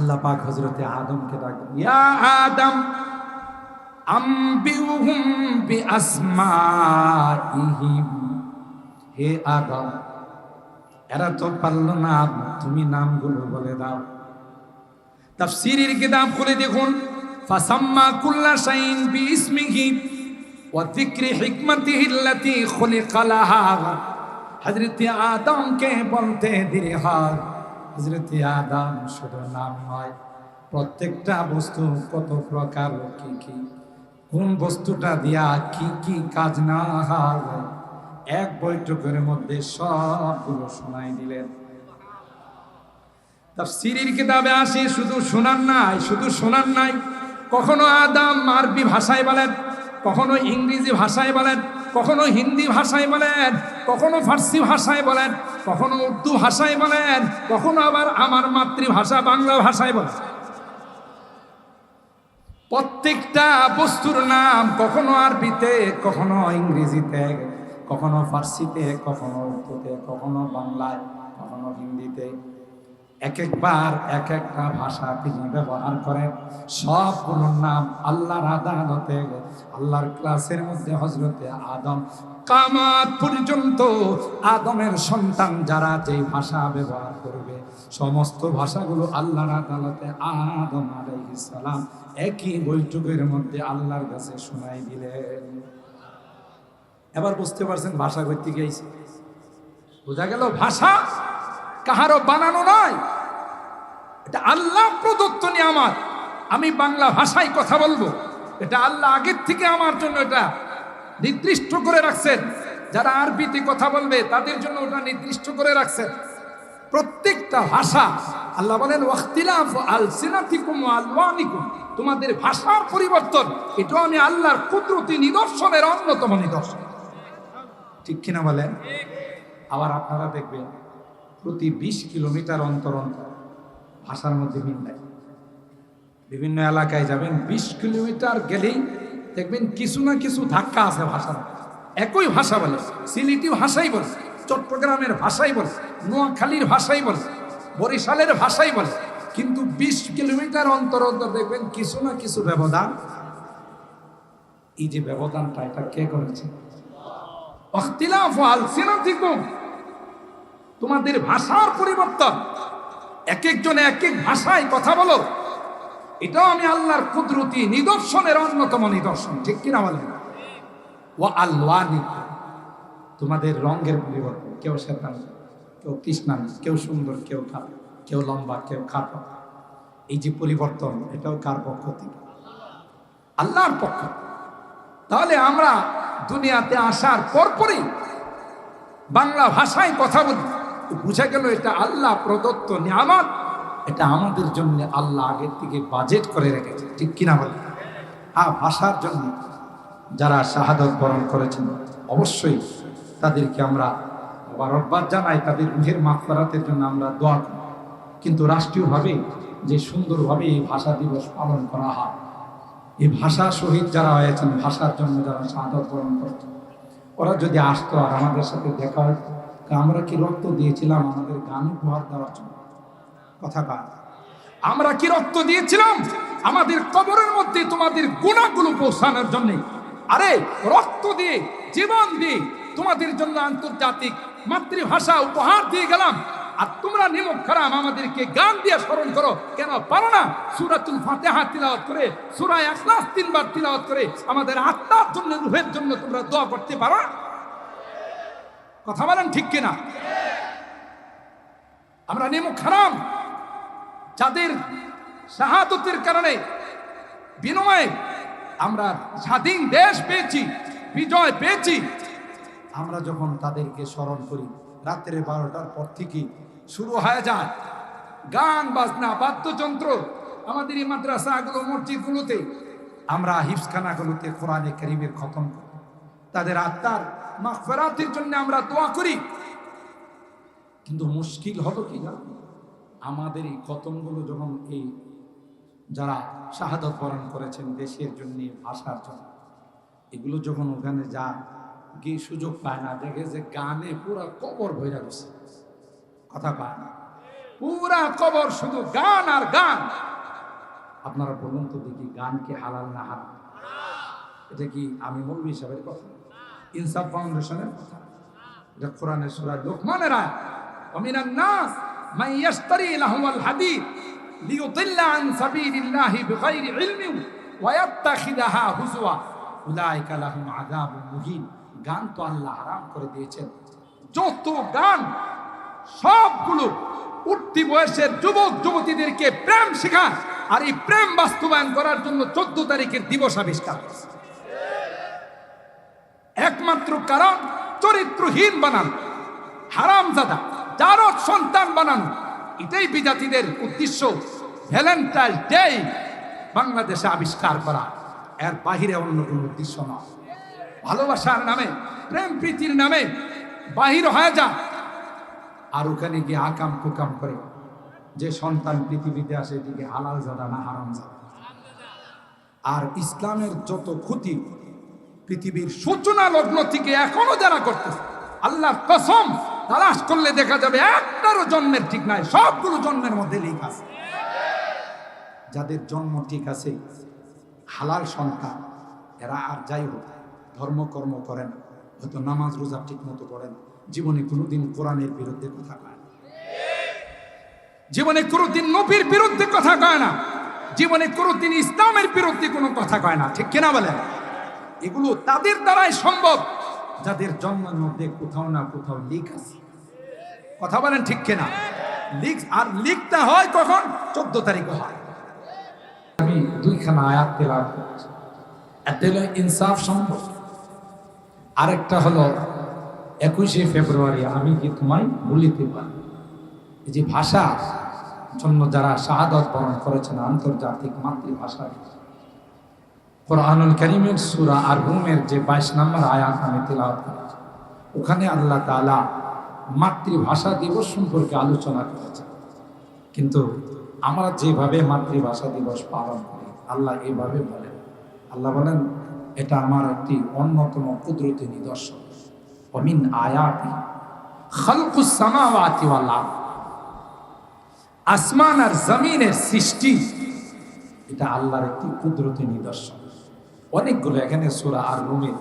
আল্লাহ পাক হজরতে আদমকে ডাকলেন ইয়া আদম, আম্বিউহুম হে আদম, এরা তো পারল না, তুমি নামগুলো বলে দাও। তাফসীরের কিতাব খুলে দেখুন, ফাসাম্মা কুল্লা শাইইন বিইসমিহি ওয়া যিকরি হিকমাতিহি আল্লাতী খুলিকা লাহা। হযরত আদমকে বলতে দেরি হযরত আদম শুধু নাম নয়, প্রত্যেকটা বস্তু কত প্রকার কি কি। কোন বস্তুটা দিয়া কি কি কাজ না হয়, এক বৈঠকের মধ্যে সবগুলো শোনাই দিলেন। সিরির কিতাবে আসি, শুধু শোনার নাই, শুধু শোনার নাই। কখনো আদাম আরবি ভাষায় বলেন, কখনো ইংরেজি ভাষায় বলেন, কখনো হিন্দি ভাষায় বলেন কখনো ফার্সি ভাষায় বলেন, কখনো উর্দু ভাষায় বলেন, কখনো আবার আমার মাতৃভাষা বাংলা ভাষায় বলেন। প্রত্যেকটা বস্তুর নাম কখনো আরবিতে, কখনো ইংরেজিতে, কখনো ফার্সিতে, কখনো উর্দুতে, কখনো বাংলায়, কখনো হিন্দিতে। এক একবার এক একটা ভাষা তিনি ব্যবহার করেন। সবগুলোর নাম আল্লাহর আদালতে, আল্লাহর ক্লাসের মধ্যে হজরতে আদম। কামাত পর্যন্ত আদমের সন্তান যারা যে ভাষা ব্যবহার করবে, সমস্ত ভাষাগুলো আল্লাহর আদালতে আদম আলাইহিস সালাম একই বৈঠকের মধ্যে আল্লাহর কাছে শোনাই দিলেন। এবার বুঝতে পারছেন ভাষা করতে গিয়েছে বোঝা গেল ভাষা কাহারও বানানো নয়। এটা আল্লাহ প্রদত্ত নিয়ামত। আমি বাংলা ভাষায় কথা বলব। এটা আল্লাহ আগের থেকে আমার জন্য এটা নির্দিষ্ট করে রাখছেন। যারা আরবিতে কথা বলবে, তাদের জন্য ওটা নির্দিষ্ট করে রাখছেন। প্রত্যেকটা ভাষা, আল্লাহ বলেন, ওয়াখতিলাফ আলসিনাতিকুম ওয়া আলওয়ানিকুম। তোমাদের ভাষার পরিবর্তন, এটাও আমি আল্লাহর কুদরতি নিদর্শনের অন্যতম নিদর্শন। ঠিক কিনা বলেন? আবার আপনারা দেখবেন প্রতি বিশ কিলোমিটার অন্তর অন্তর ভাষার মধ্যে মিল নাই বিভিন্ন এলাকায় যাবেন, বিশ কিলোমিটার গেলেই দেখবেন কিছু না কিছু ধাক্কা আছে ভাষার একই ভাষা বলে, সিলেটি ভাষাই বলে, চট্টগ্রামের ভাষাই বলে, নোয়াখালীর ভাষাই বলে, বরিশালের ভাষাই বলে। কিন্তু বিশ কিলোমিটার অন্তর অন্তর দেখবেন কিছু না কিছু ব্যবধান। এই যে ব্যবধানটা, এটা কে করেছে? অখতিলাফ আলসিনাতিকুম তোমাদের ভাষার পরিবর্তন। এক একজনে এক এক ভাষায় কথা বলো। এটাও আমি আল্লাহর কুদরতি নিদর্শনের অন্যতম নিদর্শন, ঠিক কিনা বলেন? ও আল্লাহ তোমাদের রঙের পরিবর্তন, কেউ শ্বেতান কেউ কৃষ্ণান কেউ সুন্দর, কেউ খাটো কেউ লম্বা, কেউ খাটো। এই যে পরিবর্তন, এটাও কার পক্ষ থেকে? আল্লাহর পক্ষ তাহলে আমরা দুনিয়াতে আসার পরপরই বাংলা ভাষায় কথা বলি। বুঝা গেল এটা আল্লাহ প্রদত্ত নিয়ামত। এটা আমাদের জন্য আল্লাহ আগের থেকে বাজেট করে রেখেছে। ঠিক কিনা বলে? হ্যাঁ ভাষার জন্য যারা শাহাদত বরণ করেছেন, অবশ্যই তাদেরকে আমরা বারবার জানাই, তাদের রুহের মাফরাতের জন্য আমরা দোয়া করি। কিন্তু রাষ্ট্রীয়ভাবে যে সুন্দরভাবে এই ভাষা দিবস পালন করা হয়, এই ভাষা শহীদ যারা হয়েছেন, ভাষার জন্য যারা শাহাদত বরণ করছেন, ওরা যদি আসতো আর আমাদের সাথে দেখা হতো আমরা কি রক্ত দিয়েছিলাম? আমাদের গান উপহার দেওয়ার জন্য। কথা কার আমরা কি রক্ত দিয়েছিলাম? আমাদের কবরের মধ্যে তোমাদের গুণাগুলো পৌঁছানোর জন্য। আরে, রক্ত দিয়ে, জীবন দিয়ে তোমাদের জন্য আন্তর্জাতিক মাতৃভাষা উপহার দিয়ে গেলাম। আর তোমরা নিমক খারাম, আমাদেরকে গান দিয়ে স্মরণ করো। কেন পারো না? সুরাতুল ফাতেহা তিলাওয়াত করে, সুরা একলাস তিনবার তিলাওয়াত করে আমাদের আত্মার জন্য, রুহের জন্য তোমরা দোয়া করতে পারো না? কথা বলেন ঠিক কিনা? আমরা নেমু খারাম। যাদের শাহাদতের কারণে, বিনিময়ে আমরা স্বাধীন দেশ পেয়েছি, বিজয় পেয়েছি। আমরা যখন তাদেরকে স্মরণ করি রাত্রে বারোটার পর থেকে শুরু হয়ে যায় গান, বাজনা, বাদ্যযন্ত্র। আমাদের এই মাদ্রাসাগুলো, মসজিদগুলোতে আমরা হিফসখানাগুলোতে কোরআনে করিমের খতম করি। তাদের আত্মার মাফেরাতের জন্য আমরা দোয়া করি। কিন্তু মুশকিল হলো কি না আমাদের এই খতমগুলো যখন এই যারা শাহাদত বরণ করেছেন দেশের জন্য, ভাষার জন্য, এগুলো যখন ওখানে যা গিয়ে সুযোগ পায় না, দেখে যে গানে পুরো কবর ভৈরা গেছে। কথা পায় না? পুরা কবর শুধু গান আর গান। আপনারা বলুন তো দেখি গান কি হালাল না হারাম? এটা কি আমি মৌলভী সাহেবের কথা? ইনসাফ ফাউন্ডেশনের কথা এটা কোরআনের সুরা লোকমানের আয় অমিনান নাস মাই ইয়াশতারি লাহুয়াল হাদিদ, লিয়ুদিল্লা আন সাবিলিল্লাহি বিগাইরি ইলমি ওয়া ইয়াত্তাখিদাহা হুজুয়া উলাইকা লাহুম আযাবুন মুহিন। গান তো আল্লাহ হারাম করে দিয়েছেন। যত গান, সবগুলো উঠতি বয়সের যুবক, যুবতীদেরকে প্রেম শেখান। আর এই প্রেম বাস্তবায়ন করার জন্য চোদ্দ তারিখের দিবস আবিষ্কার। একমাত্র কারণ চরিত্রহীন বানানো, হারামজাদা জারদ সন্তান বানানো। এটাই বিজাতিদের উদ্দেশ্য। ভ্যালেন্টাইন ডে বাংলাদেশে আবিষ্কার করা। এর বাহিরে অন্য কোনো উদ্দেশ্য নয়। ভালোবাসার নামে, প্রেম প্রীতির নামে বাহির হয়ে যা। আর ওখানে গিয়ে আকাম কুকাম করে, যে সন্তান পৃথিবীতে আসে, এদিকে হালাল জাদা না হারাম জাদা আর ইসলামের যত ক্ষতি পৃথিবীর সূচনা লগ্ন থেকে এখনও যারা করতেছে, আল্লাহর কসম, তালাশ করলে দেখা যাবে একটারও জন্মের ঠিক নাই, সবগুলো জন্মের মধ্যে লিখ আছে। যাদের জন্ম ঠিক আছে, হালাল সন্তান এরা আর যাই হোক ধর্মকর্ম করেন, হয়তো নামাজ, রোজা ঠিক মতো করেন জীবনে কোনোদিন কোরআনের বিরুদ্ধে কথা কয় না। জীবনে কোনোদিন নবীর বিরুদ্ধে কথা কয় না। জীবনে কোনোদিন ইসলামের বিরুদ্ধে কোনো কথা কয় না, ঠিক কিনা বলেন? এগুলো তাদের দ্বারাই সম্ভব। যাদের জন্মের মধ্যে কোথাও না কোথাও লিক আছে। কথা বলেন ঠিক কিনা? লিক আর লিকটা হয় কখন? চোদ্দ তারিখে হয়। আমি দুইখানা আয়াত তেলাওয়াত করছি। একটা হলো ইনসাফ সম্ভব আরেকটা হলো একুশে ফেব্রুয়ারি। আমি কি তোমায় বলিতে পারি? যে ভাষা জন্য যারা শাহাদত বরণ করেছেন আন্তর্জাতিক মাতৃভাষা। কোরআনুল করিমের সুরা আর রুমের যে বাইশ নম্বর আয়াত আমি তেলাওয়াত ওখানে আল্লাহ তাআলা মাতৃভাষা দিবস সম্পর্কে আলোচনা করেছে কিন্তু আমরা যেভাবে মাতৃভাষা দিবস পালন করি, আল্লাহ এইভাবে বলেন। আল্লাহ বলেন, এটা আমার একটি অন্যতম কুদরতি নিদর্শন। অমিন আয়াতি খালকুস সামাওয়াতি আসমান আর জমিনের সৃষ্টি, এটা আল্লাহর একটি কুদরতি নিদর্শন। অনেকগুলো, এখানে সুরা আর রুমের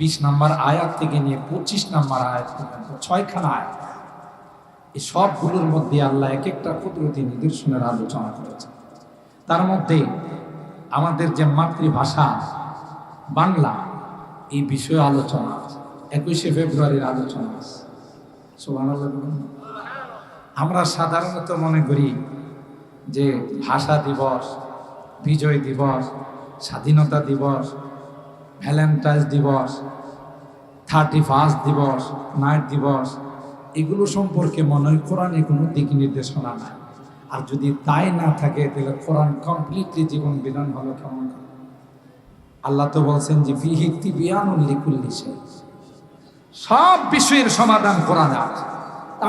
বিশ নাম্বার আয়াত থেকে নিয়ে পঁচিশ নাম্বার আয়াত ছয়খানা আয়াত। এই সবগুলোর মধ্যে আল্লাহ এক একটা কুদরতি নিদর্শনের আলোচনা করেছে তার মধ্যে আমাদের যে মাতৃভাষা বাংলা, এই বিষয়ে আলোচনা আছে। একুশে ফেব্রুয়ারির আলোচনা আছে। আমরা সাধারণত মনে করি যে ভাষা দিবস, বিজয় দিবস স্বাধীনতা দিবস, ভ্যালেন্টাইন্স দিবস থার্টি ফার্স্ট দিবস, নাইট দিবস, এগুলো সম্পর্কে মনে হয় কোরআনে কোনো দিক নির্দেশনা নাই। আর যদি তাই না থাকে, তাহলে কোরআন কমপ্লিটলি জীবন বিধান হলো কেমন আল্লাহ তো বলছেন যে বিহিতি বিয়ানুল লিকুল্লি সব বিষয়ের সমাধান কোরআন আছে।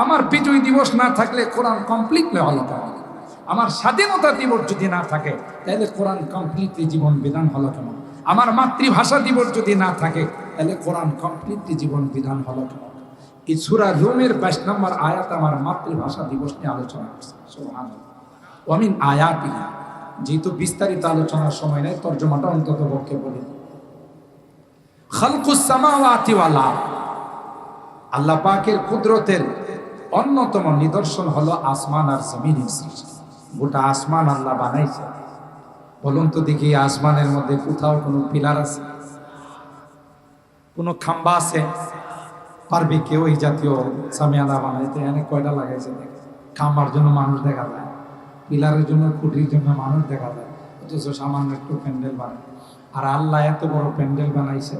আমার বিজয় দিবস না থাকলে কোরআন কমপ্লিটলি হলো কেমন আমার স্বাধীনতা দিবস যদি না থাকে, তাহলে কোরআন কমপ্লিটলি জীবন বিধান হলো কেমন? আমার মাতৃভাষা দিবস যদি না থাকে, তাহলে কোরআন কমপ্লিটলি জীবন বিধান হলো কেমন? এই সুরা রোমের বাইশ নম্বর আয়াত আমার মাতৃভাষা দিবস নিয়ে আলোচনা করছে। সুবহানাল্লাহ। অমিন আয়াতি যেহেতু বিস্তারিত আলোচনার সময় নেই, তর্জমাটা অন্তত পক্ষে বলি। খালকুস সামাওয়াতি ওয়াল আরদ। আল্লাহ পাকের কুদরতের অন্যতম নিদর্শন হলো আসমান আর জমিনের সৃষ্টি। গোটা আসমান আল্লাহ বানাইছে। বলুন তো দেখি আসমানের মধ্যে কোথাও কোনো পিলার আছে? কোনো খাম্বা আছে? পারবে কেউ এই জাতীয় সামিয়ানা বানাইতে? এনে কয়টা লাগাইছে খাম্বার জন্য মানুষ দেখা যায়, পিলারের জন্য, খুঁটির জন্য মানুষ দেখা যায়, অথচ সামান্য একটু প্যান্ডেল বানায়। আর আল্লাহ এত বড় প্যান্ডেল বানাইছে,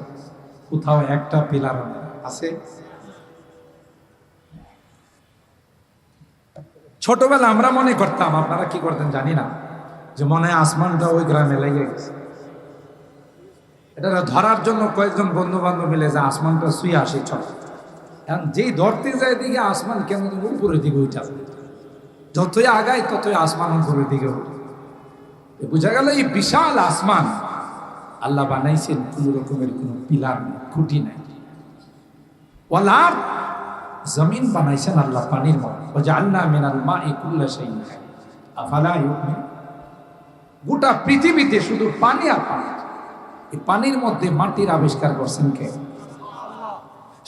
কোথাও একটা পিলার আছে? ছোটবেলা আমরা মনে করতাম, আপনারা কি করতেন জানি না, যে মনে হয় আসমানটা ওই গ্রামে লেগে গেছে। এটা ধরার জন্য কয়েকজন বন্ধু বান্ধব মিলে যে আসমানটা শুয়ে আসে, চল। এখন যেই ধরতে যায় দিকে আসমান কেন যেন উপরের দিকে উঠে যতই আগায় ততই আসমান উপরের দিকে উঠে। বোঝা গেল এই বিশাল আসমান, আল্লাহ বানাইছেন কোন রকমের কোনো পিলার নেই, খুঁটি নাই। ওয়ালার জমিন বানাইছেন আল্লাহ পানির মধ্যে মা সেই গোটা পৃথিবীতে শুধু পানি আর পানি। এই পানির মধ্যে মাটির আবিষ্কার করছেন কে?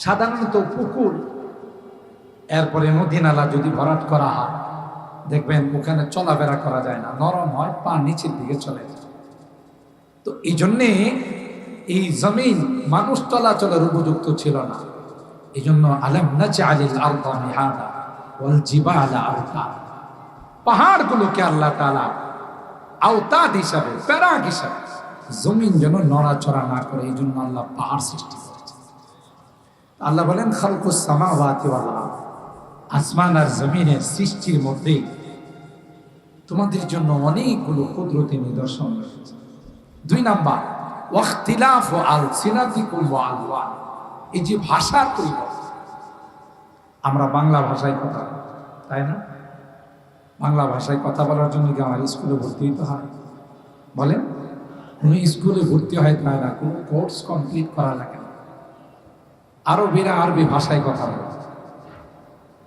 সাধারণত পুকুর। এরপরে নদী নালা যদি ভরাট করা হয়, দেখবেন ওখানে চলাফেরা করা যায় না। নরম হয়, পা নিচের দিকে চলে যায়। তো এই জন্যে এই জমিন মানুষ চলাচলের উপযুক্ত ছিল না। এই জন্য আলম নাচে আলিল আলদা মিহাদা আলতা পাহাড়গুলোকে আল্লাহ তাআলা আওতাদ হিসাবে প্যারাক হিসাবে জমিন যেন নড়াচড়া না করে এই জন্য আল্লাহ পাহাড় সৃষ্টি করেছে। আল্লাহ বলেন, খালকুস সামাওয়াতি ওয়াল আসমান আর জমিনের সৃষ্টির মধ্যে তোমাদের জন্য অনেকগুলো কুদরতি নিদর্শন রয়েছে। দুই নাম্বার, ওয়াখতিলাফ ও আল সিনাতিকুম ওয়া আলওয়ান এই যে ভাষার পরিবর্তন আমরা বাংলা ভাষায় কথা তাই না? বাংলা ভাষায় কথা বলার জন্য কি আমার স্কুলে ভর্তি হতে হয়? বলেন, কোনো স্কুলে ভর্তি হয় তাই না, কোনো কোর্স কমপ্লিট করা লাগে না। আরবিরা আরবি ভাষায় কথা বলে,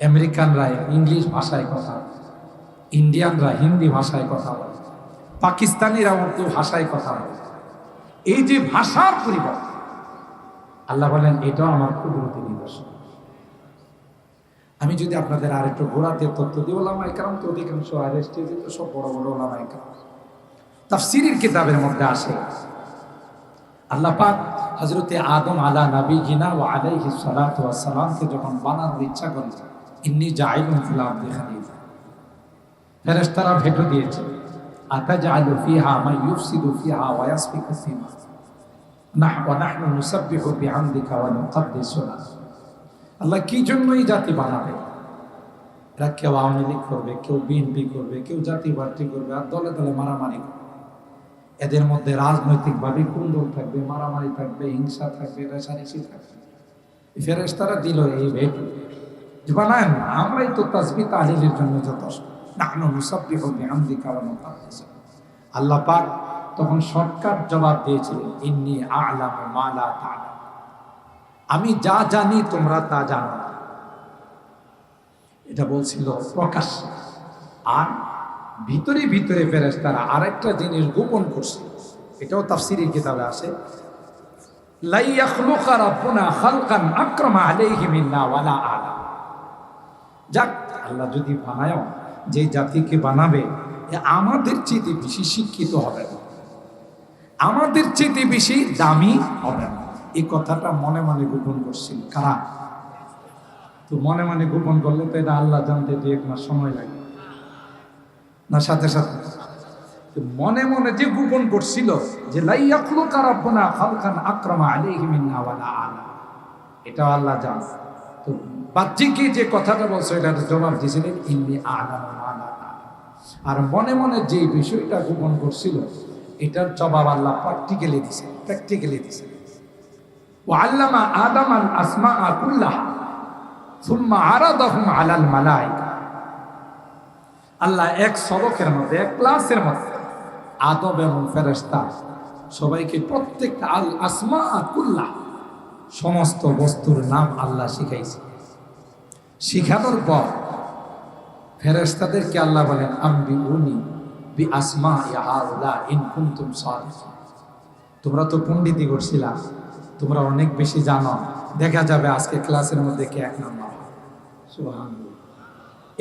আমেরিকানরা ইংলিশ ভাষায় কথা ইন্ডিয়ানরা হিন্দি ভাষায় কথা বলে পাকিস্তানিরা উর্দু ভাষায় কথা বলে। এই যে ভাষার পরিবর্তন আল্লাহ বলেন, এটাও আমার কুদরতি নিদর্শন। আমি যদি আপনাদের আর একটু ঘোরাতে তথ্য দিই ওলামাই কারণ তো অধিকাংশ আর স্টেজে তো সব বড় বড় ওলামাই কারণ তাফসিরের কিতাবের মধ্যে আসে আল্লাহ পাক হজরতে আদম আলা নবী গিনা ও আলাইহি সালাতু ওয়াস সালামকে যখন বানানোর ইচ্ছা করেছে ইন্নি জাইলুন ফিল আরদি ফেরেশতারা ভেটো দিয়েছে, আতাজআলু ফিহা মান ইউফসিদু ফিহা ওয়া ইয়াসফিকু ফিমা। আল্লাহ কি জন্যই জাতি বানাবে? এরা কেউ আওয়ামী লীগ করবে, কেউ বিএনপি করবে, কেউ জাতি পার্টি করবে, আর দলে দলে মারামারি করবে। এদের মধ্যে রাজনৈতিকভাবে কুন্দল থাকবে, মারামারি থাকবে, হিংসা থাকবে, রেশারেশি থাকবে। ফেরেস তারা দিল এই ভেট বানায় না, আমরাই তো তাসবি তাহলিলের জন্য যথেষ্ট। নাহনু নুসাব্বিহু বিহামদিকা ওয়া নুকদ্দিসু আল্লাহ পাক তখন শর্টকাট জবাব দিয়েছিলেন ইন্নি আ'লামু মা লা তা'লাম। আমি যা জানি তোমরা তা জানো। এটা বলছিল প্রকাশ। আর ভিতরে ভিতরে ফেরেস তারা আরেকটা জিনিস গোপন করছে, এটাও তাফসিরের কিতাবে আলা যাক, আল্লাহ যদি বানায় যে জাতিকে বানাবে আমাদের চেয়ে বেশি শিক্ষিত হবে আমাদের চেয়ে বেশি দামি হবে না। এই কথাটা মনে মনে গোপন করছিল কারা? তো মনে মনে গোপন করলে তো এটা আল্লাহ জানতে দু এক মাস সময় লাগে। না, সাথে সাথে। মনে মনে যে গোপন করছিল যে লাইয়াকলু কারাব্বনা খালকান আক্রমা আলাইহি মিন্না ওয়ালা আলা। এটা আল্লাহ জান। তো বাহ্যিকে যে কথাটা বলছো, এটার জবাব দিয়েছিলেন, ইন্নি আলা। আর মনে মনে যে বিষয়টা গোপন করছিল এটার জবাব আল্লাহ প্র্যাকটিক্যালি দিছে প্র্যাকটিক্যালি দিছে। ও আল্লামা আদম আল আসমা আকুল্লাহ সুম্মা আরাদাহুম আলাল মালাইকা। আল্লাহ এক সড়কের মধ্যে, এক ক্লাসের মধ্যে আদব এবং ফেরেস্তা সবাইকে প্রত্যেকটা আল আসমা আকুল্লাহ সমস্ত বস্তুর নাম আল্লাহ শিখাইছে। শিখানোর পর ফেরেস্তাদেরকে আল্লাহ বলেন আমি উনি বি আসমা ইয়া ইন কুনতুম সাদিকিন। তোমরা তো পণ্ডিতি করছিলা, তোমরা অনেক বেশি জানো। দেখা যাবে আজকে ক্লাসের মধ্যে কে এক নম্বর।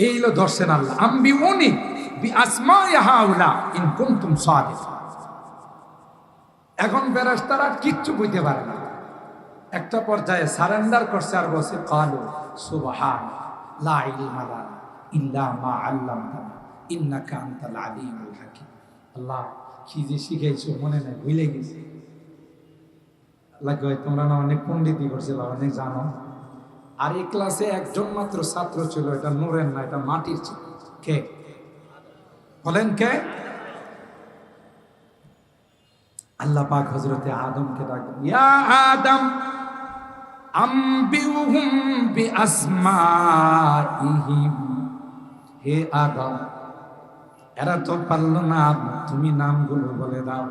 এই হলো দর্শন আল্লাহ। আম্বি উনি বি আসমা ইয়া ইন কুনতুম সাদিকিন। এখন ফেরেশতারা কিচ্ছু বুঝতে পারে না। একটা পর্যায়ে সারেন্ডার করছে আর বসে কালু লানা ইল্লা মা আল্লামতানা। ইন্নাকা আনতাল আলিমুল হাকিম। আল্লাহ, কি যে শিখাইছো, মনে নাই, ভুলে গেছি। আল্লাহ তোমরা না অনেক পণ্ডিতই করছিল, অনেক জানো? আর এই ক্লাসে একজন মাত্র ছাত্র ছিল, এটা নূরের না, এটা মাটির ছিল। কে? বলেন কে? আল্লাহ পাক হজরতে আদমকে ডাকবেন ইয়া আদম, আম্বিউহুম বিআসমাইহিম হে আদম এরা তো পারল না, তুমি নামগুলো বলে দাও।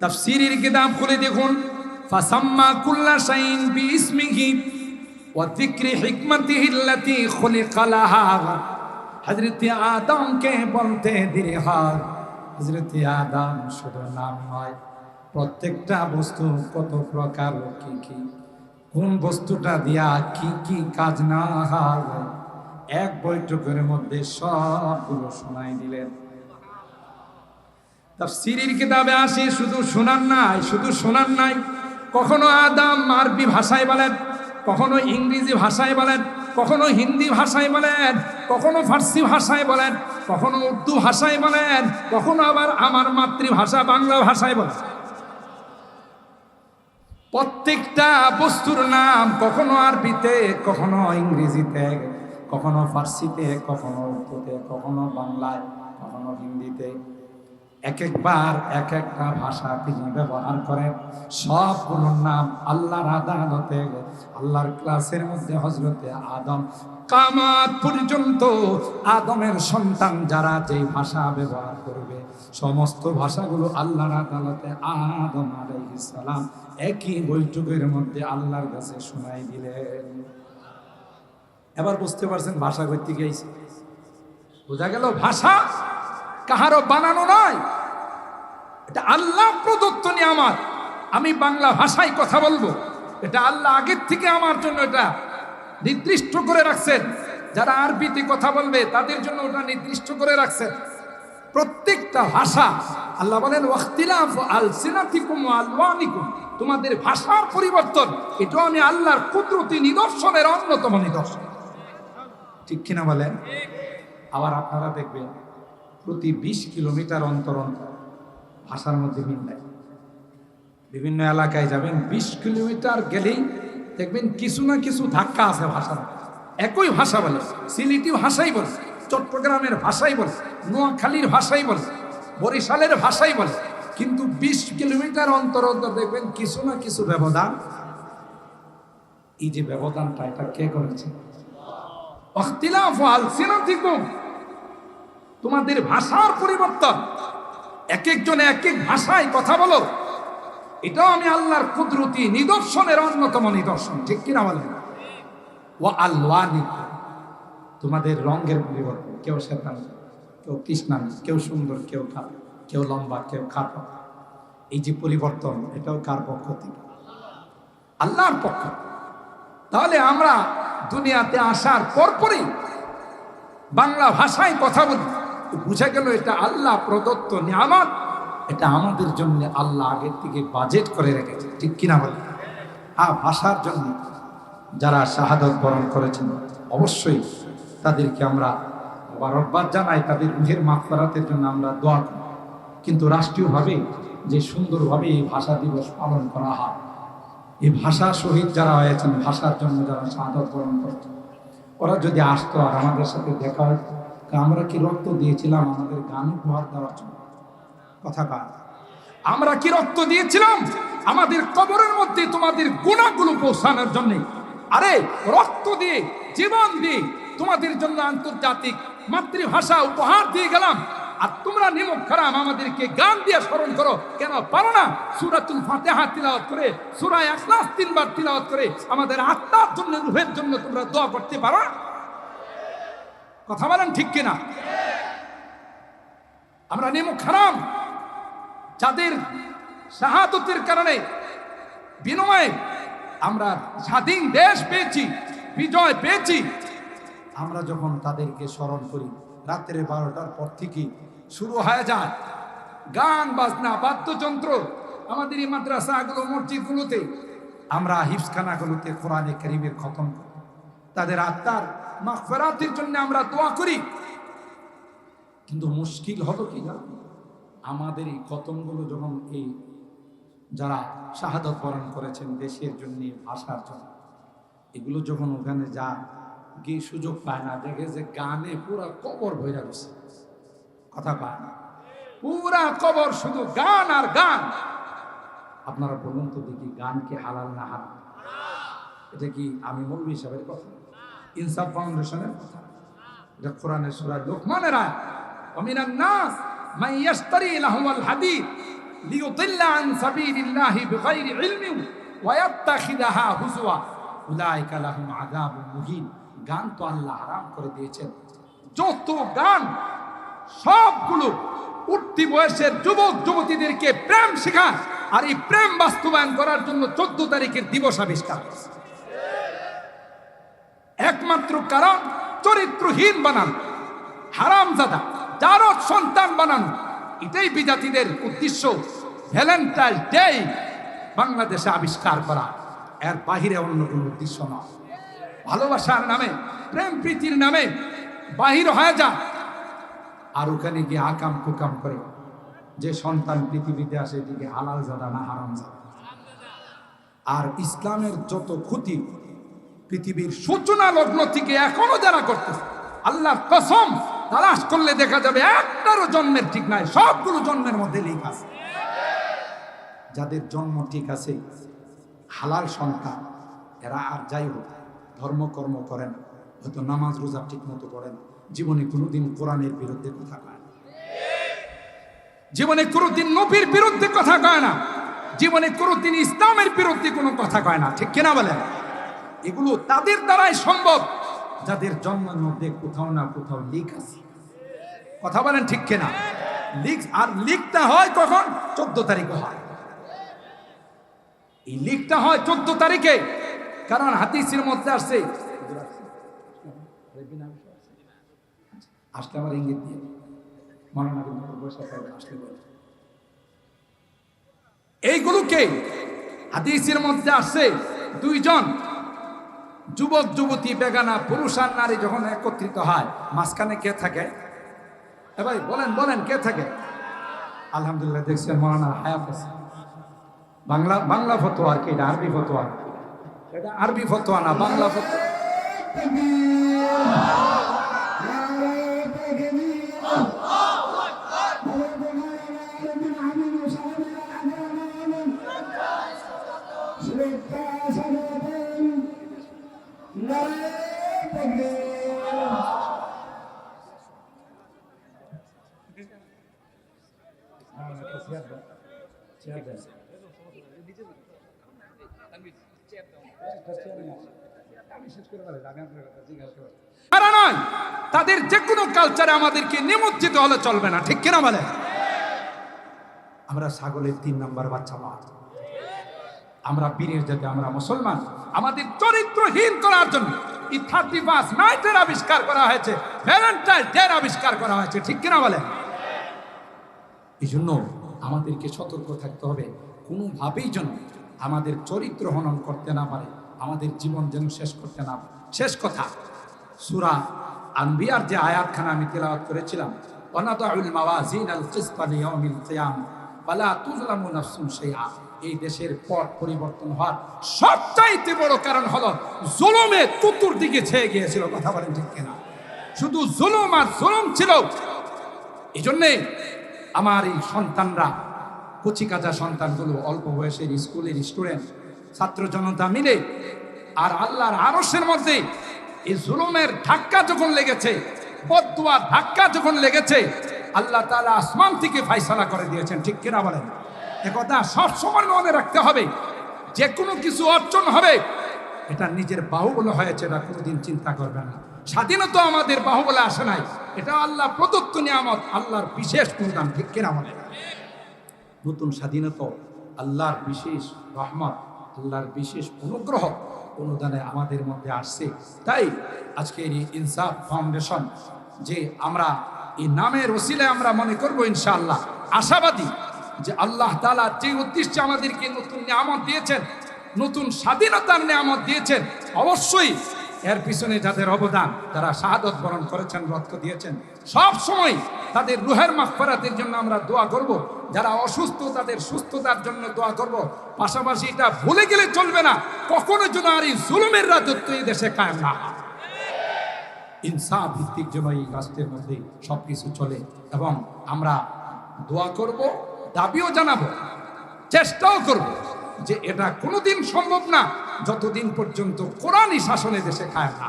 তাফসিরের কিতাব খুলে দেখুন। ফাসাম্মা কুল্লা শাইন বিসমিহি ওয়া যিকরি হিকমতিহি আল্লাতি খুলিকা লাহা। হযরত আদমকে বলতে দেরি হার হযরত আদম শুধু নাম হয় প্রত্যেকটা বস্তু কত প্রকার কি কি। কোন বস্তুটা দিয়া কি কি কাজ না হয়। এক বৈঠকের মধ্যে সবগুলো শোনাই দিলেন। তাফসীরের কিতাবে আসে, শুধু শোনার নাই, শুধু শোনার নাই। কখনো আদাম আরবি ভাষায় বলেন, কখনো ইংরেজি ভাষায় বলেন, কখনো হিন্দি ভাষায় বলেন, কখনো ফার্সি ভাষায় বলেন, কখনো উর্দু ভাষায় বলেন, কখনো আবার আমার মাতৃভাষা বাংলা ভাষায় বলেন। প্রত্যেকটা বস্তুর নাম কখনো আরবিতে, কখনো ইংরেজিতে। কখনো ফার্সিতে, কখনো উর্দুতে, কখনো বাংলায়, কখনো হিন্দিতে। এক একবার, এক একটা ভাষা তিনি ব্যবহার করেন। সবগুলোর নাম আল্লাহর আদালতে, আল্লাহর ক্লাসের মধ্যে হজরতে আদম। কামাত পর্যন্ত আদমের সন্তান যারা যেই ভাষা ব্যবহার করবে, সমস্ত ভাষাগুলো আল্লাহর আদালতে আদম আলাইহিস সালাম একই বৈঠকের মধ্যে আল্লাহর কাছে শোনাই দিলেন। এবার বুঝতে পারছেন ভাষা করতে গিয়েছে। বোঝা গেল ভাষা কাহারও বানানো নয় এটা আল্লাহ প্রদত্ত নিয়ামত। আমি বাংলা ভাষায় কথা বলব। এটা আল্লাহ আগের থেকে আমার জন্য এটা নির্দিষ্ট করে রাখছেন। যারা আরবিতে কথা বলবে, তাদের জন্য ওটা নির্দিষ্ট করে রাখছেন। প্রত্যেকটা ভাষা, আল্লাহ বলেন, ওয়াখতিলাফ আলসিনাতিকুম ওয়া আলওয়ানিকুম। তোমাদের ভাষার পরিবর্তন, এটাও আমি আল্লাহর কুদরতি নিদর্শনের অন্যতম নিদর্শন। ঠিক কিনা বলেন? আবার আপনারা দেখবেন প্রতি বিশ কিলোমিটার অন্তর অন্তর ভাষার মধ্যে মিল নাই বিভিন্ন এলাকায় যাবেন, বিশ কিলোমিটার গেলেই দেখবেন কিছু না কিছু ধাক্কা আছে ভাষার একই ভাষা বলে, সিলেটি ভাষাই বলে, চট্টগ্রামের ভাষাই বলে, নোয়াখালীর ভাষাই বলে, বরিশালের ভাষাই বলে। কিন্তু বিশ কিলোমিটার অন্তর অন্তর দেখবেন কিছু না কিছু ব্যবধান। এই যে ব্যবধানটা, এটা কে করেছে? তোমাদের ভাষার পরিবর্তন। এক একজনে এক এক ভাষায় কথা বলো। এটাও আমি আল্লাহর কুদরতি নিদর্শনের অন্যতম নিদর্শন, ঠিক কিনা বলেন? ও আল্লাহ তোমাদের রঙের পরিবর্তন। কেউ শ্বেতান কেউ কৃষ্ণান কেউ সুন্দর, কেউ কালো, কেউ লম্বা, কেউ খাটো। এই যে পরিবর্তন, এটাও কার পক্ষ থেকে? আল্লাহর পক্ষ তাহলে আমরা দুনিয়াতে আসার পরপরই বাংলা ভাষায় কথা বলি। বুঝা গেল এটা আল্লাহ প্রদত্ত নিয়ামত। এটা আমাদের জন্য আল্লাহ আগের থেকে বাজেট করে রেখেছে। ঠিক কিনা বলে? হ্যাঁ ভাষার জন্য যারা শাহাদত বরণ করেছেন, অবশ্যই তাদেরকে আমরা বারবার জানাই। তাদের রুহের মাফরাতের জন্য আমরা দোয়া করি। কিন্তু রাষ্ট্রীয়ভাবে যে সুন্দরভাবে এই ভাষা দিবস পালন করা হয় এই ভাষা শহীদ যারা হয়েছেন, ভাষার জন্য যারা শাহাদত বরণ করছেন ওরা যদি আসতো আর আমাদের সাথে দেখা হতো আমরা কি রক্ত দিয়েছিলাম? আমাদের গান উপহার দেওয়ার জন্য। কথা কার আমরা কি রক্ত দিয়েছিলাম? আমাদের কবরের মধ্যে তোমাদের গুণাগুলো পৌঁছানোর জন্য। আরে, রক্ত দিয়ে, জীবন দিয়ে তোমাদের জন্য আন্তর্জাতিক মাতৃভাষা উপহার দিয়ে গেলাম। আর তোমরা নিমক খারাম আমাদেরকে গান দিয়ে স্মরণ করো। কেন? পারো না? সুরাতুল ফাতেহা তিলাওয়াত করে, সুরা একলাস তিনবার তিলাওয়াত করে আমাদের আত্মার জন্য, রুহের জন্য তোমরা দোয়া করতে পারো? কথা বলেন ঠিক কিনা? আমরা নিমক খারাম। যাদের শাহাদতের কারণে, বিনিময়ে আমরা স্বাধীন দেশ পেয়েছি, বিজয় পেয়েছি, আমরা যখন তাদেরকে স্মরণ করি রাত্রে বারোটার পর থেকে শুরু হয়ে যায়। গান, বাজনা, বাদ্যযন্ত্র আমাদের এই মাদ্রাসাগুলো, মসজিদগুলোতে। আমরা হিফসখানাগুলোতে কোরআনে করিমের খতম করি। তাদের আত্মার মা মাফেরাতের জন্য আমরা দোয়া করি। কিন্তু মুশকিল হলো কি না আমাদের এই কতমগুলো যখন এই যারা শাহাদত বরণ করেছেন দেশের জন্য, ভাষার জন্য, এগুলো যখন ওখানে যায় গিয়ে সুযোগ পায় না। দেখে যে গানে পুরা কবর ভৈরা গেছে। কথা পায় না। পুরা কবর শুধু গান আর গান। আপনারা বলুন তো দেখি গান কি হালাল না হারাম? এটা কি আমি মৌলী সাহেবের কথা? ইনসাফ ফাউন্ডেশনের কথা? এটা কোরআনের সুরায় লোকমানের আয় অমিনান নাস মান ইয়াশতারি লাহুল হাদিদ লিয়ুদিল্লা আন সাবিলিল্লাহি বিগাইরি ইলমিন ওয়া ইয়াত্তাখিযাহা হুজওয়া। উলাইকা লাহুম আযাবুন মুহিন। গান তো আল্লাহ হারাম করে দিয়েছেন। যত গান, সবগুলো উঠতি বয়সের যুবক, যুবতীদেরকে প্রেম শেখান আর এই প্রেম বাস্তবায়ন করার জন্য চোদ্দ তারিখের দিবস আবিষ্কার একমাত্র কারণ, চরিত্রহীন বানানো, হারামজাদা যারও সন্তান বানানো, এটাই বিজাতিদের উদ্দেশ্য। ভ্যালেন্টাইন ডে বাংলাদেশে আবিষ্কার করা, এর বাহিরে অন্য কোনো উদ্দেশ্য নয়। ভালোবাসার নামে, প্রেম প্রীতির নামে বাহির হয়ে যা। আর ওখানে গিয়ে আকাম কুকাম করে, যে সন্তান পৃথিবীতে আসে, এদিকে হালাল জাদা না হারাম জাদা। আর ইসলামের যত ক্ষতি, পৃথিবীর সূচনা লগ্ন থেকে এখনও যারা করতেছে, আল্লাহর কসম, তালাশ করলে দেখা যাবে একটারও জন্মের ঠিক নাই, সবগুলো জন্মের মধ্যে লিখ আছে। যাদের জন্ম ঠিক আছে, হালাল সন্তান, এরা আর যাই হোক ধর্মকর্ম করেন, হয়তো নামাজ, রোজা ঠিক মতো পড়েন, জীবনে কোনোদিন কোরআনের বিরুদ্ধে কথা কয় না। জীবনে কোনোদিন নবীর বিরুদ্ধে কথা কয় না। জীবনে কোনোদিন ইসলামের বিরুদ্ধে কোনো কথা কয় না। ঠিক কিনা বলেন? এগুলো তাদের দ্বারাই সম্ভব, যাদের জন্মের মধ্যে কোথাও না কোথাও লিক আছে। কথা বলেন ঠিক কিনা? লিক আর লিকটা হয় কখন? চোদ্দ তারিখে হয়। এই লিকটা হয় চোদ্দ তারিখে। কারণ হাতিসের মধ্যে আসছে। আসলে আমার ইঙ্গিত দিয়ে। এইগুলোকে হাদিসের মধ্যে আসছে দুইজন। যুবক, যুবতী, বেগানা, পুরুষ আর নারী যখন একত্রিত হয়, মাঝখানে কে থাকে? এ ভাই, বলেন বলেন, কে থাকে? আলহামদুলিল্লাহ, দেখছেন মৌলানা হায়াত বাংলা বাংলা ফতোয়া কি? এটা আরবি ফতোয়া। এটা আরবি ফতোয়া না বাংলা ফতোয়া। কালচারে আমাদেরকে নিমজ্জিত হলে চলবে না, ঠিক কিনা বলে আমরা ছাগলের তিন নাম্বার বাচ্চা মা আমরা বীরের যাতে আমরা মুসলমান। আমাদের চরিত্রহীন করার জন্য এই থার্টি ফার্স্ট নাইটের আবিষ্কার করা হয়েছে, ভ্যালেন্টাইন ডের আবিষ্কার করা হয়েছে, ঠিক কিনা বলে এই জন্য আমাদেরকে সতর্ক থাকতে হবে। কোনোভাবেই যেন আমাদের চরিত্র হনন করতে না পারে, আমাদের জীবন যেন শেষ করতে না শেষ কথা, সুরা আনবিয়ার যে আয়াতখানা আমি তেলাওয়াত করেছিলাম অনাদাউল মাওয়াজিন আল কিসতা লিয়াউমিল কিয়াম, ফালা তুজলামু নাফসুন শাইআ। এই দেশের পট পরিবর্তন হওয়ার সবচাইতে বড় কারণ হলো জুলুমে চতুর্দিকে ছেয়ে গিয়েছিল, কথা বলেন ঠিক কিনা? শুধু জুলুম আর জুলুম ছিল। এই জন্যে আমার এই সন্তানরা, কচিকাচা সন্তানগুলো, অল্প বয়সের স্কুলের স্টুডেন্ট, ছাত্র জনতা মিলে আর আল্লাহর আরসের মধ্যে এই জুলুমের ধাক্কা যখন লেগেছে বদুয়া ধাক্কা যখন লেগেছে, আল্লাহ তাআলা আসমান থেকে ফাইসলা করে দিয়েছেন, ঠিক কিনা বলেন? একথা সবসময় মনে রাখতে হবে যে কোনো কিছু অর্জন হবে, এটা নিজের বাহুবলে হয়েছে, এটা কোনোদিন চিন্তা করবে না। স্বাধীনতা আমাদের বাহুবলে আসে নাই, এটা আল্লাহ প্রদত্ত নিয়ামত, আল্লাহর বিশেষ অনুদান ঠিক কিনা বলে নতুন স্বাধীনতা, আল্লাহর বিশেষ রহমত, আল্লাহর বিশেষ অনুগ্রহ অনুদানে আমাদের মধ্যে আসছে। তাই আজকের এই ইনসাফ ফাউন্ডেশন যে আমরা এই নামের ওসিলে আমরা মনে করব ইনশাআল্লাহ। আশাবাদী যে আল্লাহ তালা যে উদ্দেশ্যে আমাদেরকে নতুন নিয়ামত দিয়েছেন, নতুন স্বাধীনতার নিয়ামত দিয়েছেন, অবশ্যই এর পিছনে যাদের অবদান, তারা শাহাদত বরণ করেছেন, রক্ত দিয়েছেন। সব সময় তাদের রুহের মাফরাতের জন্য আমরা দোয়া করব। যারা অসুস্থ, তাদের সুস্থতার জন্য দোয়া করব। পাশাপাশি এটা ভুলে গেলে চলবে না। কখনো যেন আর এই জুলুমের রাজত্ব এই দেশে কায়েম না ইনসাফ ভিত্তিক যেন এই রাষ্ট্রের মধ্যে সব কিছু চলে এবং আমরা দোয়া করব, দাবিও জানাব, চেষ্টাও করব। যে এটা কোনোদিন সম্ভব না, যতদিন পর্যন্ত কোরআনই শাসনে দেশে খায় না।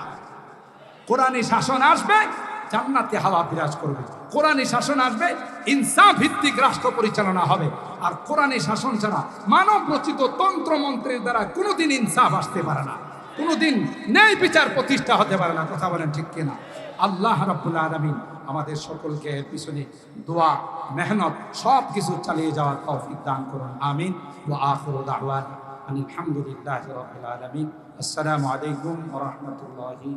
কোরআনই শাসন আসবে, জান্নাতে হাওয়া বিরাজ করবে। কোরআনী শাসন আসবে ইনসাফ ভিত্তিক রাষ্ট্র পরিচালনা হবে। আর কোরআনী শাসন ছাড়া মানব রচিত তন্ত্র মন্ত্রের দ্বারা কোনোদিন ইনসাফ আসতে পারে না। কোনোদিন ন্যায় বিচার প্রতিষ্ঠা হতে পারে না, কথা বলেন ঠিক কিনা? আল্লাহ রাব্বুল আলমিন আমাদের সকলকে পিছনে দোয়া, মেহনত সব কিছু চালিয়ে যাওয়ার তৌফিক দান করুন। আমিন। ও আফরুদাহওয়ার আলহামদুলিল্লাহ রাব্বিল আলামিন। আসসালামু আলাইকুম রাহমাতুল্লাহি